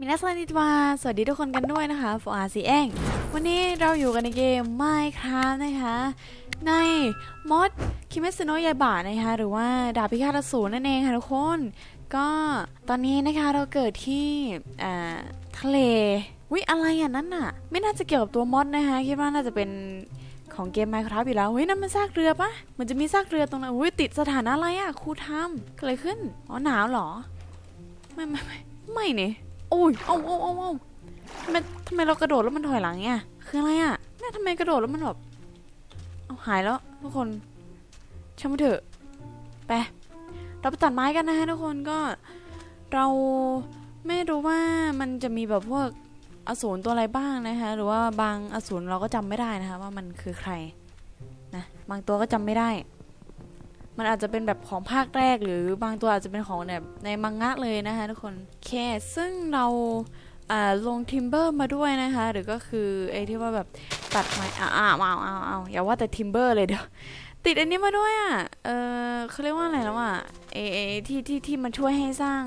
มินาซันนิตวาสวัสดีทุกคนกันด้วยนะคะฟออาซีเองวันนี้เราอยู่กันในเกม Minecraft นะคะ ในมอดคิเมสโนะยายบะนะคะ หรือว่าดาบพิฆาตอสูรนั่นเองค่ะทุกคน ก็ตอนนี้นะคะเราเกิดที่ทะเลวิอะไรอะนั่นน่ะ ไม่น่าจะเกี่ยวกับตัวมอดนะคะ คิดว่าน่าจะเป็นของเกม Minecraft อยู่แล้ว เฮ้ยนั่นมันซากเรือปะเหมันจะมีซากเรือตรงนั้นอุ้ยติดสถานะอะไรอะครูทำเกิดอะไรขึ้น อ๋อหนาวเหรอ ไม่ไม่ไม่ไม่เนี่ย อ้ยเอาเอาเอาเอาทำไมทำไมเรากระโดดแล้วมันถอยหลังเนี่ยคืออะไรอะแม่ทำไมกระโดดแล้วมันแบบเอาหายแล้วทุกคนช่างมันเถอะไปเราไปตัดไม้กันนะฮะทุกคนก็เราไม่รู้ว่ามันจะมีแบบพวกอสูรตัวอะไรบ้างนะคะ หรือว่าบางอสูรเราก็จำไม่ได้นะคะ ว่ามันคือใครนะบางตัวก็จำไม่ได้ มันอาจจะเป็นแบบของภาคแรกหรือบางตัวอาจจะเป็นของแบบในมังงะเลยนะคะทุกคนโอเคซึ่งเราลงทิมเบอร์มาด้วยนะคะ หรือก็คือไอ้ที่ว่าแบบตัดไม้อ้าวอ้าวอ้าวอ้าวอ้าอย่าว่าแต่ทิมเบอร์เลยเดี๋ยวติดอันนี้มาด้วยอะ เออเขาเรียกว่าอะไรแล้วอะเอเอที่ที่ที่มันช่วยให้สร้าง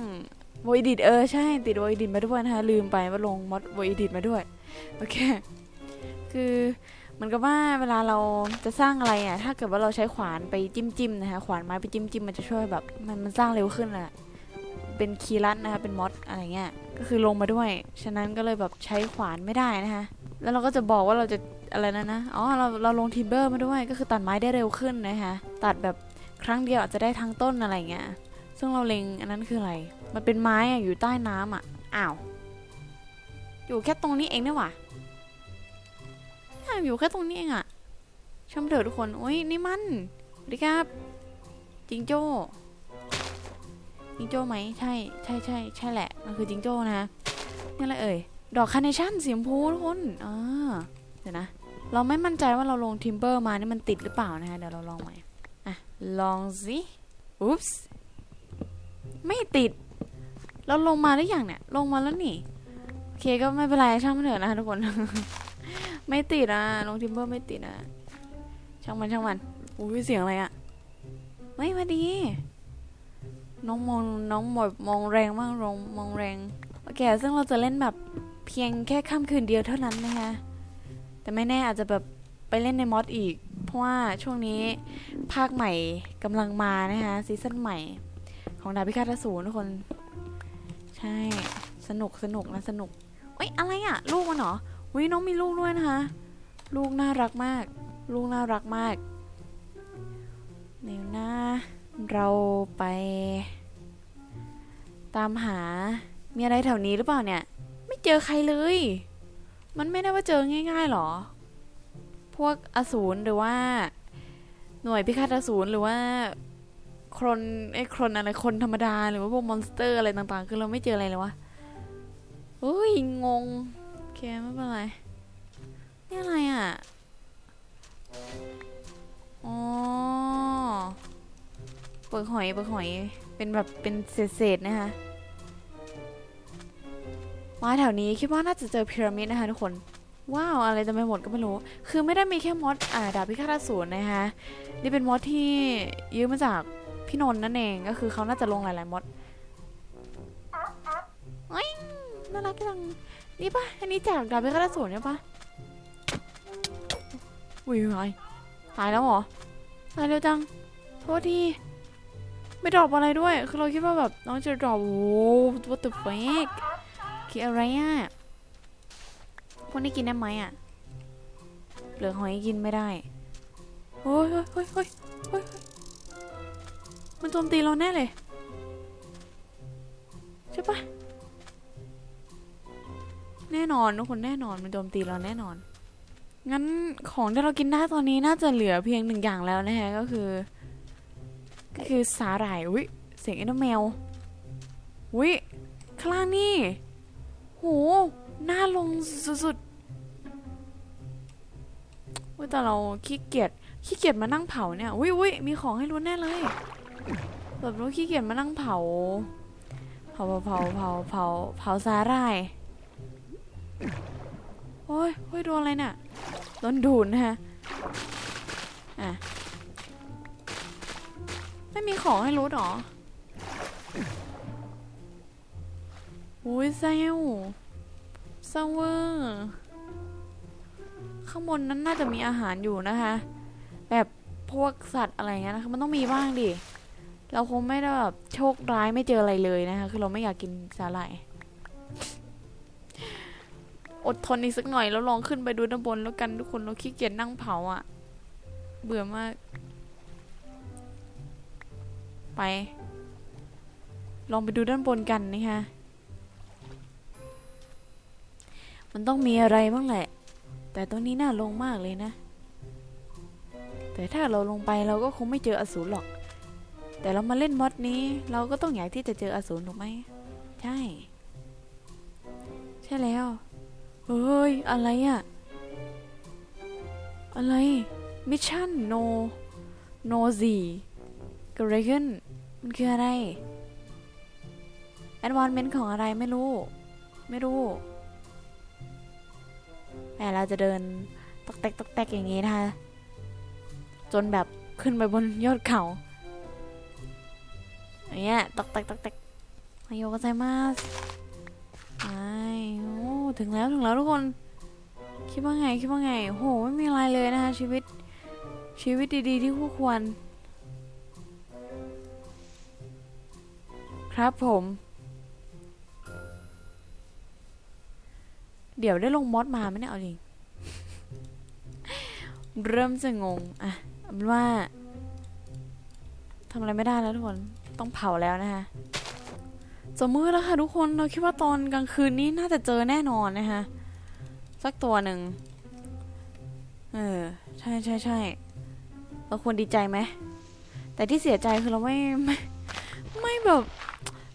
โวอิดิตเออใช่ติดโวอิดิตมาด้วยนะคะลืมไปว่าลงมอดโวอิดิตมาด้วย โอเค คือ เหมือนกับว่าเวลาเราจะสร้างอะไรอะถ้าเกิดว่าเราใช้ขวานไปจิ้มจิ้มนะคะขวานไม้ไปจิ้มจิ้มมันจะช่วยแบบมันมันสร้างเร็วขึ้นแหละเป็นคีย์ลัดนะคะเป็นมอดอะไรเงี้ยก็คือลงมาด้วย ฉะนั้นก็เลยแบบใช้ขวานไม่ได้นะคะแล้วเราก็จะบอกว่าเราจะอะไรนะนะอ๋อเราเราลงทิมเบอร์มาด้วยก็คือตัดไม้ได้เร็วขึ้นนะคะตัดแบบครั้งเดียวอาจจะได้ทั้งต้นอะไรเงี้ยซึ่งเราเล็งอันนั้นคืออะไร มันเป็นไม้อะอยู่ใต้น้ำอะอ้าวอยู่แค่ตรงนี้เองเนี่หว่า อยู่แค่ตรงนี้เองอะชมเถอะทุกคน โอ้ยนี่มันสวัสดีครับ จิงโจ้ จิงโจ้ไหม ใช่ ใช่ใช่ใช่แหละ มันคือจิงโจ้นะนี่อะไรเอ่ย ดอกคาร์เนชั่นสีชมพูทุกคนอ่าเดี๋ยวนะ เราไม่มั่นใจว่าเราลงทิมเบอร์มานี่มันติดหรือเปล่านะคะเดี๋ยวเราลองใหม่ อะ ลองสิอุ๊ปส์ไม่ติด เราลงมาหรือยังเนี่ย ลงมาแล้วนี่ โอเคก็ไม่เป็นไรช่างมันเถอะนะคะทุกคน ไม่ติดอะลงทิมเบอร์ไม่ติดอะ ช่างมันช่างมันอุ้ยเสียงอะไรอะเฮ้ยมาดี น้องมองน้องหมดมองแรงมากลงมองแรงโอเคซึ่งเราจะเล่นแบบเพียงแค่ค่ำคืนเดียวเท่านั้นนะคะแต่ไม่แน่อาจจะแบบไปเล่นในมอดอีก เพราะว่าช่วงนี้ภาคใหม่กำลังมานะคะซีซั่นใหม่ของดาบพิฆาตอสูรทุกคน ใช่สนุกสนุกนะสนุกเอ้ยอะไรอะลูกมันเหรอ วิน้องมีลูกด้วยนะคะ ลูกน่ารักมาก ลูกน่ารักมากเดี๋ยวนะ เราไป ตามหา มีอะไรแถวนี้หรือเปล่าเนี่ย ไม่เจอใครเลย มันไม่ได้ว่าเจอง่ายๆหรอ พวกอสูรหรือว่า หน่วยพิฆาตอสูรหรือว่าคนไอ้คนอะไรคนธรรมดาหรือว่าพวกมอนสเตอร์อะไรต่างๆ คือเราไม่เจออะไรเลยวะเฮ้ยงง เคไม่เป็นไร นี่อะไรอะ อ๋อเปลือกหอยเปลือกหอย เป็นแบบเป็นเศษๆนะคะมาแถวนี้คิดว่าน่าจะเจอพีระมิดนะคะทุกคน ว้าว อะไรจะไม่หมดก็ไม่รู้ คือไม่ได้มีแค่มอดอ่าดาบพิฆาตอสูรนะคะนี่เป็นมอดที่ยืมมาจากพี่นนท์นั่นเองก็คือเขาน่าจะลงหลายๆมอดเอ้ยน่ารักจัง นี่ปะอันนี้จากดาบพิฆาตอสูรเนี่ยปะอุ้ยตายตายแล้วเหรอ ตายเร็วจัง โทษที ไม่ดรอปอะไรด้วย คือเราคิดว่าแบบน้องจะดรอปโอ้ what the fuck คืออะไรอะ พวกนี้กินได้ไหมอะเปลือหอยกินไม่ได้เฮ้ยเฮ้ยเฮ้ยเฮ้ยเฮ้ยมันโจมตีเราแน่เลย ใช่ปะ แน่นอนทุกคนแน่นอนมันโจมตีเราแน่นอน งั้นของที่เรากินได้ตอนนี้น่าจะเหลือเพียงหนึ่งอย่างแล้วนะฮะก็คือ ก็คือสาหร่ายอุ้ยเสียงเอ็นเดอร์แมวอุ้ยข้างล่างนี่โหหน้าลงสุดๆอุ้ยแต่เราขี้เกียจขี้เกียจมานั่งเผาเนี่ยอุ้ยอุ้ยมีของให้รู้แน่เลยแบบเราขี้เกียจมานั่งเผาเผาเผาเผาเผาเผาสาหร่าย โอ้ยโอ้ยโดนอะไรเนี่ยโดนดูดนะฮะ อะ ไม่มีของให้รู้หรอออุ้ยเซลเซาเวอร์ข้างบนนั้นน่าจะมีอาหารอยู่นะคะ แบบพวกสัตว์อะไรเงี้ยนะคะมันต้องมีบ้างดิ เราคงไม่ได้แบบโชคร้ายไม่เจออะไรเลยนะคะ คือเราไม่อยากกินสาหร่าย อดทนอีกสักหน่อยแล้วลองขึ้นไปดูด้านบนแล้วกันทุกคนเราขี้เกียจนั่งเผาอะ่ะ เบื่อมาก ไป ลองไปดูด้านบนกันนะคะมันต้องมีอะไรบ้างแหละ แต่ตรงนี้น่าลงมากเลยนะ แต่ถ้าเราลงไปเราก็คงไม่เจออสูรหรอก แต่เรามาเล่นมอดนี้ เราก็ต้องอยากที่จะเจออสูรถูกไหม ใช่ ใช่แล้ว เฮ้ย อะไรอะอะไร มิชชั่นโน โนซีเกิดอะไรขึ้น มันคืออะไร แอดวานเมนต์ของอะไรไม่รู้ ไม่รู้แต่เราจะเดินตกแตกตกแตกอย่างนี้นะคะ จนแบบขึ้นไปบนยอดเขาอย่างเงี้ยตกแตกตกแตกอายุก็ใจมาก ถึงแล้วถึงแล้วทุกคน คิดว่าไงคิดว่าไงโหไม่มีอะไรเลยนะคะชีวิตชีวิตดีๆที่คู่ควร ครับผม เดี๋ยวได้ลงมอดมาไหมเนี่ยเอาจริง เริ่มจะงง อะเป็นว่าทำอะไรไม่ได้แล้วทุกคน ต้องเผาแล้วนะคะ จะมืดแล้วค่ะทุกคนเราคิดว่าตอนกลางคืนนี้น่าจะเจอแน่นอนนะคะสักตัวหนึ่งเออใช่ใช่ใช่เราควรดีใจไหมแต่ที่เสียใจคือเราไม่ไม่ไม่แบบ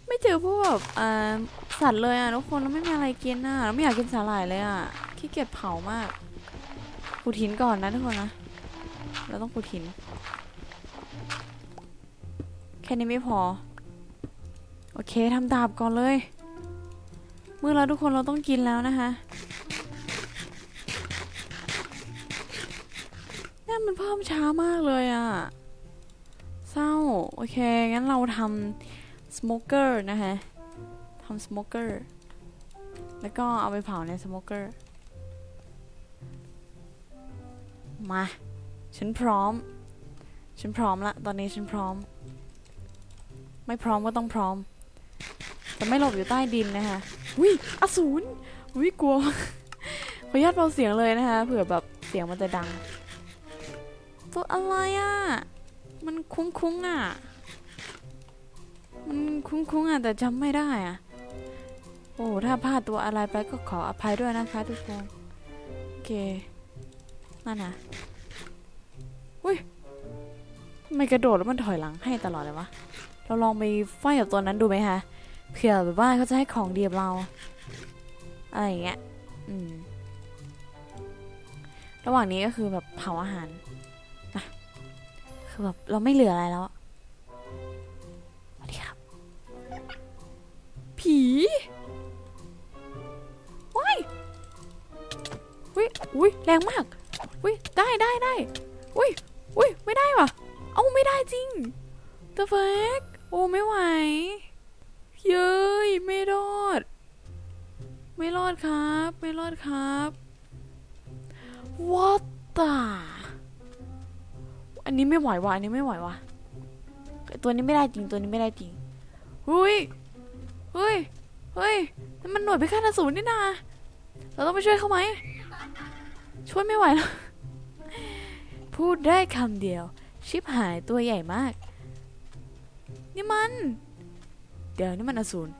ไม่เจอพวกแบบอ่าสัตว์เลยอะทุกคนเราไม่มีอะไรกินอะเราไม่อยากกินสาหร่ายเลยอะขี้เกียจเผามากขุดหินก่อนนะทุกคนนะเราต้องขุดหินแค่นี้ไม่พอ โอเคทำดาบก่อนเลย เมื่อเราทุกคนเราต้องกินแล้วนะคะนี่มันเพิ่มช้ามากเลยอะ เศร้า โอเค งั้นเราทำสโมเกอร์นะคะทำสโมเกอร์แล้วก็เอาไปเผาในสโมเกอร์ มา ฉันพร้อม ฉันพร้อมละ ตอนนี้ฉันพร้อม ไม่พร้อมก็ต้องพร้อม จะไม่หลบอยู่ใต้ดินนะคะวิอสูรวิกลัวขออนุญาตเบาเสียงเลยนะคะเผื่อแบบเสียงมันจะดัง ตัวอะไรอะ่ะ มันคุ้งๆอะ มันคุ้งๆอะ แต่จำไม่ได้อะ โอ้ถ้าพลาดตัวอะไรไปก็ขออภัยด้วยนะคะทุกคนโอเคนั่นนะอุ้ยทำไมกระโดดแล้วมันถอยหลังให้ตลอดเลยวะ เราลองไปไฟกับตัวนั้นดูไหมคะ เผื่อแบบว่าเขาจะให้ของดีกับเรา อะไรอย่างเงี้ย อืม ระหว่างนี้ก็คือแบบเผาอาหารนะคือแบบเราไม่เหลืออะไรแล้วสวัสดีครับ ผีว้ายอุ้ยอุ้ยแรงมากอุ้ยได้ได้ได้อุ้ยอุ้ยไม่ได้ว่ะ เอ้าไม่ได้จริง The fuck โอ้ไม่ไหว เย้ยไม่รอด ไม่รอดครับ ไม่รอดครับ What the อันนี้ไม่ไหววะอันนี้ไม่ไหววะตัวนี้ไม่ได้จริงตัวนี้ไม่ได้จริงเฮ้ยเฮ้ยเฮ้ยนั่นมันหน่วยพิฆาตอสูรนี่นาเราต้องไปช่วยเขาไหมช่วยไม่ไหวแล้วพูดได้คำเดียว ชิบหายตัวใหญ่มาก นี่มัน เดี๋ยวนี่มันอสูร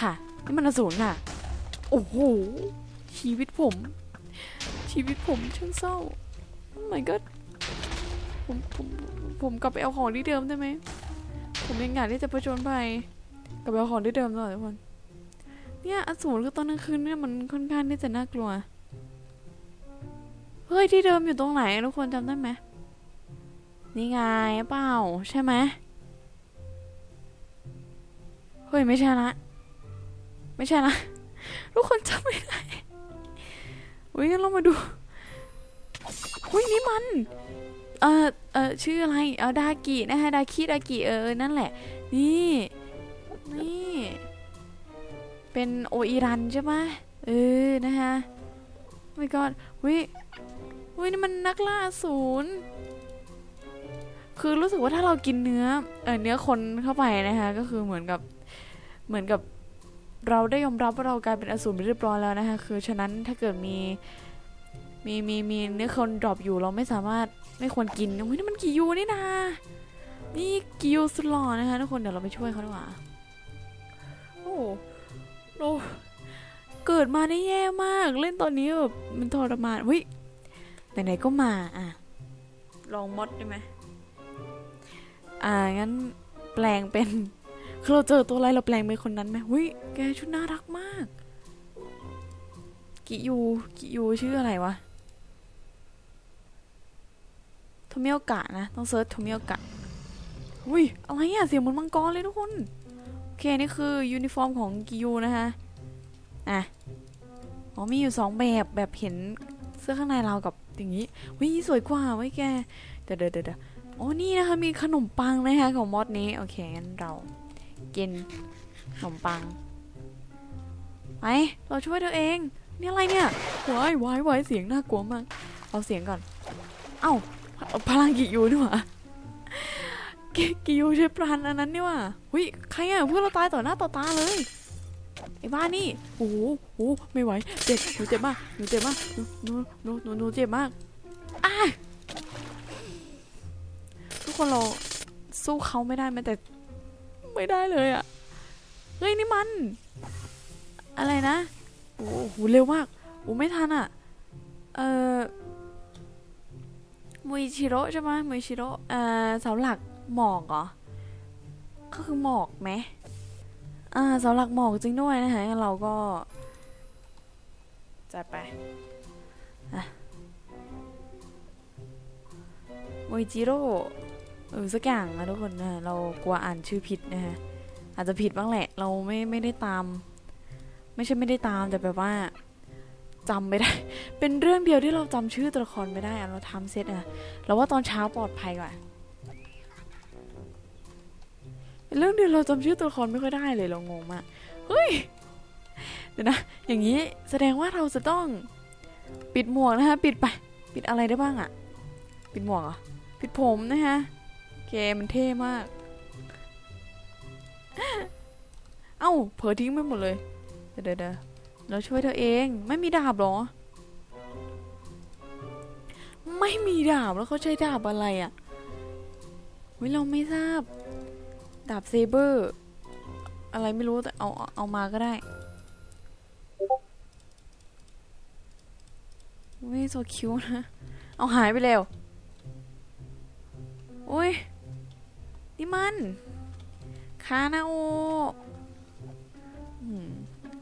ค่ะ นี่มันอสูรค่ะ โอ้โห ชีวิตผม ชีวิตผมช่างเศร้าโอ้ my god ผมผมผมกลับไปเอาของที่เดิมได้ไหม ผมยังอยากที่จะประจนภัยกลับไปเอาของที่เดิมหน่อทุกคน เนี่ยอสูรคือตอนกลางคืนเนี่ยมันค่อนข้างที่จะน่ากลัว เฮ้ยที่เดิมอยู่ตรงไหนทุกคนจำได้ไหม นี่ไงเปล่าใช่ไหมเฮ้ยไม่ใช่ละไม่ใช่ละทุกคนจำไม่ได้อุ้ยงั้นเรามาดูอุ้ยนี่มันเออเออชื่ออะไรเอาดากินะคะดาคิดากิเออนั่นแหละ นี่นี่เป็นโออิรันใช่ไหมเออนะคะไม่กอดวิวินี่มันนักล่าอสูร คือรู้สึกว่าถ้าเรากินเนื้อเออเนื้อคนเข้าไปนะคะก็คือเหมือนกับเหมือนกับเราได้ยอมรับว่าเรากลายเป็นอสูรไปเรียบร้อยแล้วนะคะคือฉะนั้นถ้าเกิดมีมีมีมีเนื้อคนดรอปอยู่เราไม่สามารถไม่ควรกินโอ้ยนี่มันกิยูนี่นานี่กิยูสุดหล่อนะคะทุกคนเดี๋ยวเราไปช่วยเขาดีกว่าโอ้โหเกิดมาได้แย่มาก เล่นตอนนี้แบบมันทรมานเฮ้ยไหนๆก็มาอะลองมดได้ไหม อ่างั้นแปลงเป็นคือเราเจอตัวอะไรเราแปลงเป็นคนนั้นไหมหุยแกชุดน่ารักมาก กิยูกิยูชื่ออะไรวะโทมิโอกะนะ ต้องเซิร์ชโทมิโอกะอุ้ยอะไรอะเสียงเหมือนมังกรเลยทุกคน โอเค นี่คือยูนิฟอร์มของกิยูนะคะอะอ๋อมีอยู่สองแบบแบบเห็นเสื้อข้างในเรากับอย่างนี้วิสวยกว่าไว้แก เดี๋ยวเดี๋ยวเดี๋ยว อ๋อนี่นะคะมีขนมปังนะคะของมอดนี้ โอเคงั้นเรากินขนมปังไปเราช่วยเธอเอง นี่อะไรเนี่ยวายวายวายเสียงน่ากลัวมากเอาเสียงก่อน เอ้าพลังกิยูนี่หว่ากิกิยูใช้ปราณอันนั้นนี่หว่าหุยใครอะเพื่อนเราตายต่อหน้าต่อตาเลยไอ้บ้านี่โอ้โหโอ้ไม่ไหวเจ็บหนูเจ็บมากหนูเจ็บมากหนูหนูหนูหนูเจ็บมากอ้า กคนเราสู้เขาไม่ได้แม้แต่ไม่ได้เลยอะเฮ้ยนี่มัน อะไรนะโอ้โหเร็วมากโอ้ไม่ทันอะเอ่อมุยชิโร่ใช่ไหมมุยชิโร่เอ่อเสาหลักหมอกเหรอก็คือหมอกไหมอ่าเสาหลักหมอกจริงด้วยนะคะเราก็จัดไปอะมุยจิโร่ เออสักอย่างนะทุกคนนะเรากลัวอ่านชื่อผิดนะฮะอาจจะผิดบ้างแหละ เราไม่ไม่ได้ตาม ไม่ใช่ไม่ได้ตามแต่แบบว่าจำไม่ได้ เป็นเรื่องเดียวที่เราจำชื่อตัวละครไม่ได้อะเราทำเซตอะเราว่าตอนเช้าปลอดภัยกว่าเรื่องเดียวเราจำชื่อตัวละครไม่ค่อยได้เลยเรางงมากเฮ้ยเดี๋ยวนะอย่างนี้แสดงว่าเราจะต้องปิดหมวกนะคะปิดไป ปิดอะไรได้บ้างอะปิดหมวกเหรอปิดผมนะคะ โอเคมันเท่มาก เอ้า เผลอทิ้งไปหมดเลย เดี๋ยวเดี๋ยวเดี๋ยวเราช่วยเธอเอง ไม่มีดาบเหรอ ไม่มีดาบแล้วเขาใช้ดาบอะไรอะ่ะเฮ้ยเราไม่ทราบ ดาบเซเบอร์ อะไรไม่รู้แต่เอาเอาเอามาก็ได้อุ้ยโซคิวนะ เอาหายไปแล้วอุ้ย นี่มันคานาโอ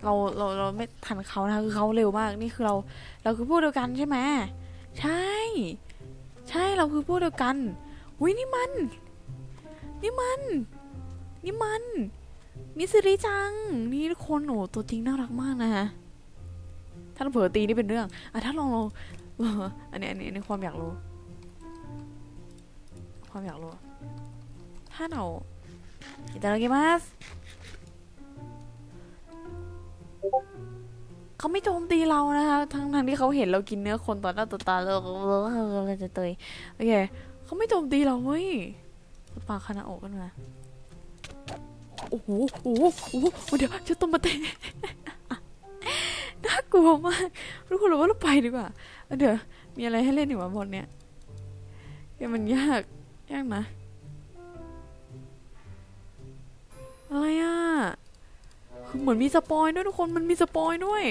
เราเราเราไม่ทันเขานะคะคือเขาเร็วมากนี่คือเรา เราคือพวกเดียวกันใช่ไหมใช่ ใช่เราคือพวกเดียวกันอุ้ยนี่มัน นี่มัน นี่มัน มิสริจัง นี่คนโอ้ตัวจริงน่ารักมากนะฮะถ้าเราเผลอตีนี่เป็นเรื่องอะถ้าลองเราอันนี้อันนี้อันนี้ความอยากรู้ ความอยากรู้ ถ้าเราいただきますเขาไม่โจมตีเรานะคะ ทั้งทางที่เขาเห็นเรากินเนื้อคนต่อหน้าต่อตาเราเราจะเตยโอเคเขาไม่โจมตีเราเว้ยปากคานาโอะกันมาโอ้โหโอ้โหโอ้โหเดี๋ยวจะต้มมาเตะ น่ากลัวมากทุกคนรู้ว่าเราไปดีกว่าเดี๋ยวมีอะไรให้เล่นอยู่วะบนเนี้ยเกมมันยากยากนะ เหมือนมีสปอยด้วยทุกคนมันมีสปอยด้วย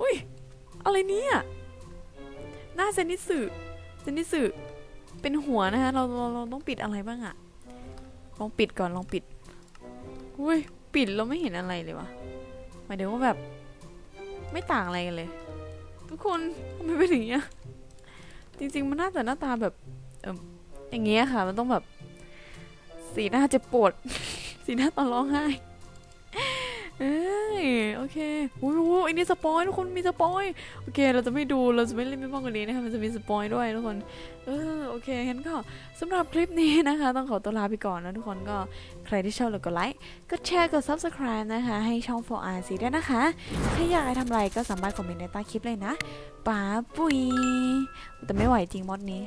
อุ้ยอะไรเนี่ยหน้าเซนิสึเซนิสึเป็นหัวนะคะเราเราเราต้องปิดอะไรบ้างอะลองปิดก่อนลองปิดอุ้ยปิดเราไม่เห็นอะไรเลยวะหมายถึงว่าแบบ ไม่ต่างอะไรกันเลย ทุกคนทำไมเป็นอย่างเงี้ยจริง ๆ มันน่าจะหน้าตาแบบเอออย่างเงี้ยค่ะ มันต้องแบบ สีหน้าจะปวด สีหน้าตอนร้องไห้ เอ้ยโอเคโอ้โหอันนี้สปอยทุกคนมีสปอยโอเค เราจะไม่ดูเราจะไม่เล่นไม่บ้องกันนี้นะคะมันจะมีสปอยด้วยทุกคนเออโอเคงั้นก็สำหรับคลิปนี้นะคะ ต้องขอตัวลาไปก่อนนะทุกคนก็ใครที่ชอบแล้วก็ไลค์กดแชร์กด subscribe นะคะ ให้ช่อง 4RC ด้วยนะคะถ้าอยากให้ทำอะไรก็สามารถคอมเมนต์ในใต้คลิปเลยนะป๋าปุ๋ยแต่ไม่ไหวจริงมอดนี้